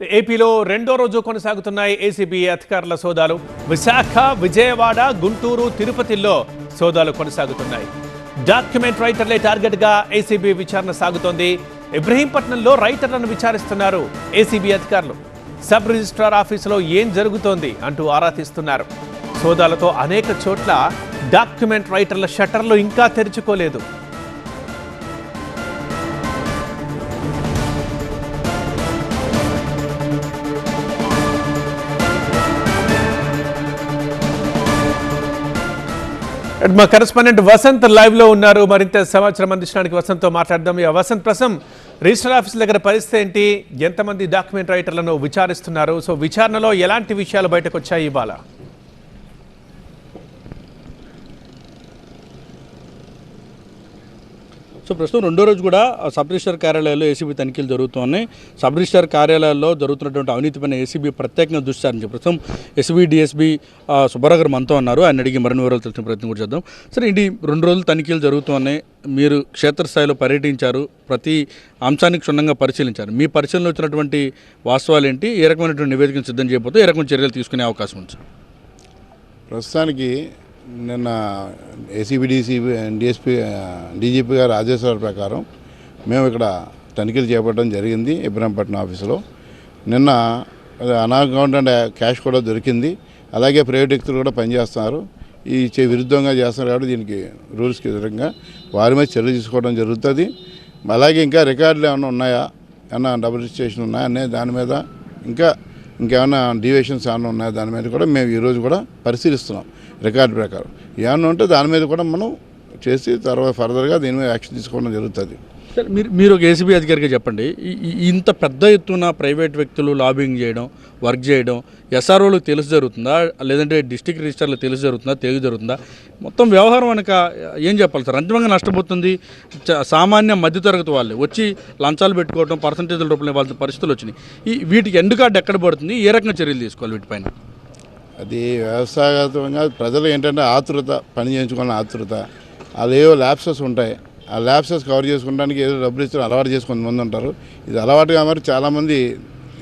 ఏపీలో రెండో రోజు కొనసాగుతున్నాయి ఏసీబీ అధికారుల సోదాలు. విశాఖ విజయవాడ గుంటూరు తిరుపతిలో సోదాలు కొనసాగుతున్నాయి. డాక్యుమెంట్ రైటర్లే టార్గెట్గా ఏసీబీ విచారణ సాగుతోంది. ఇబ్రహీంపట్నంలో రైటర్లను విచారిస్తున్నారు ఏసీబీ అధికారులు. సబ్ రిజిస్ట్రార్ ఆఫీసులో ఏం జరుగుతోంది అంటూ ఆరా తీస్తున్నారు. సోదాలతో అనేక చోట్ల డాక్యుమెంట్ రైటర్ల షట్టర్లు ఇంకా తెరుచుకోలేదు. మా కరెస్పాండెంట్ వసంత్ లైవ్లో ఉన్నారు. మరింత సమాచారం అందించడానికి వసంత్తో మాట్లాడదాం. ఇక వసంత్ ప్రసం రిజిస్టర్ ఆఫీస్ దగ్గర పరిస్థితి ఏంటి? ఎంతమంది డాక్యుమెంట్ రైటర్లను విచారిస్తున్నారు? సో విచారణలో ఎలాంటి విషయాలు బయటకు వచ్చాయి ఇవాళ? సో ప్రస్తుతం రెండో రోజు కూడా సబ్ రిజిస్టర్ కార్యాలయాల్లో ఏసీబీ తనిఖీలు జరుగుతున్నాయి. సబ్ రిజిస్టర్ కార్యాలయాల్లో జరుగుతున్నటువంటి అవినీతిపైన ఏసీబీ ప్రత్యేకంగా దృష్టి ప్రస్తుతం ఎస్బీ డిఎస్బీ సుబ్బారావు గారు మనతో ఉన్నారు. ఆయన అడిగి మరిన్ని వివరాలు తెలిసిన ప్రయత్నం కూడా చేద్దాం. సరే ఇది రెండు రోజులు తనిఖీలు జరుగుతున్నాయి. మీరు క్షేత్రస్థాయిలో పర్యటించారు. ప్రతి అంశానికి క్షుణ్ణంగా పరిశీలించారు. మీ పరిశీలనలో వచ్చినటువంటి వాస్తవాలు ఏంటి? ఏ రకమైనటువంటి నివేదికను సిద్ధం చేయబోతే ఏ రకమైన చర్యలు తీసుకునే అవకాశం ఉంది సార్? ప్రస్తుతానికి నిన్న ఏసీబీడీసీ డిఎస్పీ డీజీపీ గారి ఆదేశాల ప్రకారం మేము ఇక్కడ తనిఖీలు చేపట్టడం జరిగింది ఇబ్రహంపట్నం ఆఫీసులో. నిన్న అనాకౌంటెంట్ క్యాష్ కూడా దొరికింది. అలాగే ప్రైవేట్ వ్యక్తులు కూడా పనిచేస్తున్నారు. ఈ చే విరుద్ధంగా చేస్తున్నారు కాబట్టి దీనికి రూల్స్కి విధంగా వారి మీద చర్య తీసుకోవడం జరుగుతుంది. అలాగే ఇంకా రికార్డులు ఏమైనా ఉన్నాయా? ఏమన్నా డబుల్ రిజిస్ట్రేషన్ ఉన్నాయా? అనే దాని మీద ఇంకా ఇంకేమైనా డివియేషన్స్ ఏమైనా ఉన్నాయా? దాని మీద కూడా మేము ఈరోజు కూడా పరిశీలిస్తున్నాం రికార్డు ప్రకారం. ఏమన్నా ఉంటే దాని మీద కూడా మనం చేసి తర్వాత ఫర్దర్గా దీని మీద యాక్షన్ తీసుకోవడం జరుగుతుంది. సరే మీరు మీరు ఒక ఏసీబీ అధికారిగా చెప్పండి. ఇంత పెద్ద ఎత్తున ప్రైవేట్ వ్యక్తులు లాబింగ్ చేయడం వర్క్ చేయడం ఎస్ఆర్ఓలకు తెలిసి జరుగుతుందా? లేదంటే డిస్టిక్ రిజిస్టర్లు తెలిసి జరుగుతుందా? తెలుగు జరుగుతుందా? మొత్తం వ్యవహారం వెనక ఏం చెప్పాలి సార్? అంతిమంగా నష్టపోతుంది. చ- సామాన్య మధ్యతరగతి వాళ్ళే. వచ్చి లంచాలు పెట్టుకోవడం పర్సంటేజ్ల రూపంలో వాళ్ళ పరిస్థితులు వచ్చినాయి. ఈ వీటికి ఎండు కార్డు ఎక్కడ పడుతుంది? ఏ రకంగా చర్యలు తీసుకోవాలి వీటిపైన? అది వ్యవసాయగతంగా ప్రజలు ఏంటంటే ఆతృత పని చేయించుకున్న ఆతృత. అదేవో ల్యాబ్సెస్ ఉంటాయి. ఆ ల్యాబ్సెస్ కవర్ చేసుకోవడానికి ఏదో డబ్బులు ఇచ్చిన అలవాటు చేసి కొంతమంది ఉంటారు. ఇది అలవాటుగా మరి చాలామంది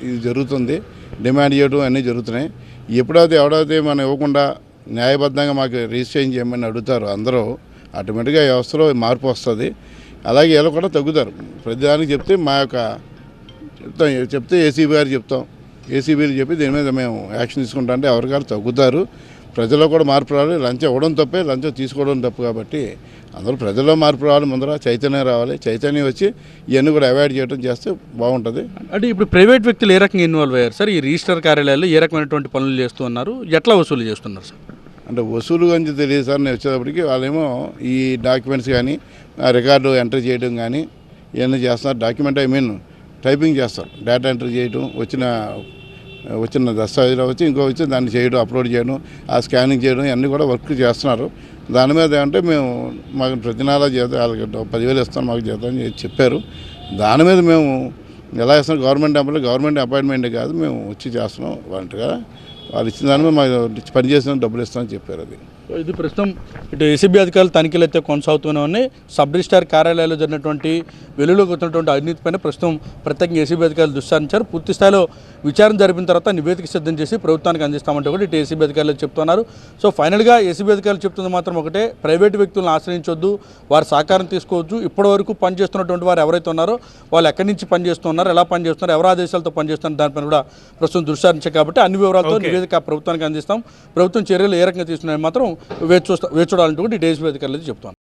ఇది జరుగుతుంది. డిమాండ్ చేయడం అన్నీ జరుగుతున్నాయి. ఎప్పుడైతే ఎవడైతే మనం ఇవ్వకుండా న్యాయబద్ధంగా మాకు రిజిస్ట్రేషన్ చేయమని అడుగుతారు అందరూ ఆటోమేటిక్గా వ్యవస్థలో మార్పు వస్తుంది. అలాగే వీళ్ళు కూడా తగ్గుతారు. ప్రతిదానికి చెప్తే మా యొక్క చెప్తాం చెప్తే ఏసీబీ గారు చెప్తాం. ఏసీబీలు చెప్పి దీని మీద మేము యాక్షన్ తీసుకుంటా అంటే ఎవరికారు తగ్గుతారు. ప్రజల్లో కూడా మార్పు రావాలి. లంచం ఇవ్వడం తప్పే లంచం తీసుకోవడం తప్పు కాబట్టి అందరూ ప్రజల్లో మార్పు రావాలి ముందర చైతన్యం రావాలి. చైతన్యం వచ్చి ఇవన్నీ కూడా అవాయిడ్ చేయడం చేస్తే బాగుంటుంది. అంటే ఇప్పుడు ప్రైవేట్ వ్యక్తులు ఏ రకంగా ఇన్వాల్వ్ అయ్యారు? సార్ ఈ రిజిస్టర్ కార్యాలయాల్లో ఏ రకమైనటువంటి పనులు చేస్తూ ఉన్నారు? ఎట్లా వసూలు చేస్తున్నారు సార్? అంటే వసూలు గురించి తెలియదు సార్. నేను వచ్చేటప్పటికి వాళ్ళేమో ఈ డాక్యుమెంట్స్ కానీ రికార్డు ఎంటర్ చేయడం కానీ ఇవన్నీ చేస్తున్నారు. డాక్యుమెంట్ ఐ మీన్ టైపింగ్ చేస్తారు. డేటా ఎంటర్ చేయడం వచ్చిన వచ్చిన దస్తావేజీలో వచ్చి ఇంకో వచ్చి దాన్ని చేయడం అప్లోడ్ చేయడం ఆ స్కానింగ్ చేయడం ఇవన్నీ కూడా వర్క్ చేస్తున్నారు. దాని మీద ఏమంటే మేము మాకు ప్రతి నెల జీతం వాళ్ళకి పదివేలు ఇస్తాం మాకు జీతం అని చెప్పారు. దాని మీద మేము ఎలా ఇస్తున్నాం గవర్నమెంట్ ఎంప్లాయ్ గవర్నమెంట్ అపాయింట్మెంట్ కాదు మేము వచ్చి చేస్తున్నాం వాలంటీర్గా వాళ్ళు ఇచ్చిన దాని మీద మాకు పని చేసిన డబ్బులు ఇస్తామని చెప్పారు అది. సో ఇది ప్రస్తుతం ఇటు ఏసీబీ అధికారులు తనిఖీలు అయితే కొనసాగుతూనే ఉన్నాయి. సబ్ రిజిస్టార్ కార్యాలయాల్లో జరిగినటువంటి వెలుగులోకి వచ్చినటువంటి అవినీతి పైన ప్రస్తుతం ప్రత్యేకంగా ఏసీబీ అధికారులు దృష్టి సారించారు పూర్తి స్థాయిలో విచారణ జరిపిన తర్వాత నివేదిక సిద్ధం చేసి ప్రభుత్వానికి అందిస్తామంటే కూడా ఇటు ఏసీబీ అధికారులు చెప్తున్నారు. సో ఫైనల్గా ఏసీబీ అధికారులు చెప్తుంది మాత్రం ఒకటే ప్రైవేట్ వ్యక్తులను ఆశ్రయించొద్దు వారి సహకారం తీసుకోవద్దు ఇప్పటి వరకు పనిచేస్తున్నటువంటి వారు ఎవరైతే ఉన్నారో వాళ్ళు ఎక్కడి నుంచి పనిచేస్తున్నారు ఎలా పనిచేస్తున్నారు ఎవరి ఆదేశాలతో పనిచేస్తున్నారు దానిపైన కూడా ప్రస్తుతం దృష్టి సారించారు కాబట్టి అన్ని వివరాలతో. నివేదిక ప్రభుత్వానికి అందిస్తాం. ప్రభుత్వం చర్యలు ఏ రకంగా తీసుకున్నాయని మాత్రం వేచి చూస్తా వేచి చూడాలంటూ కూడా ఈ డేస్ వేదిక చెప్తాను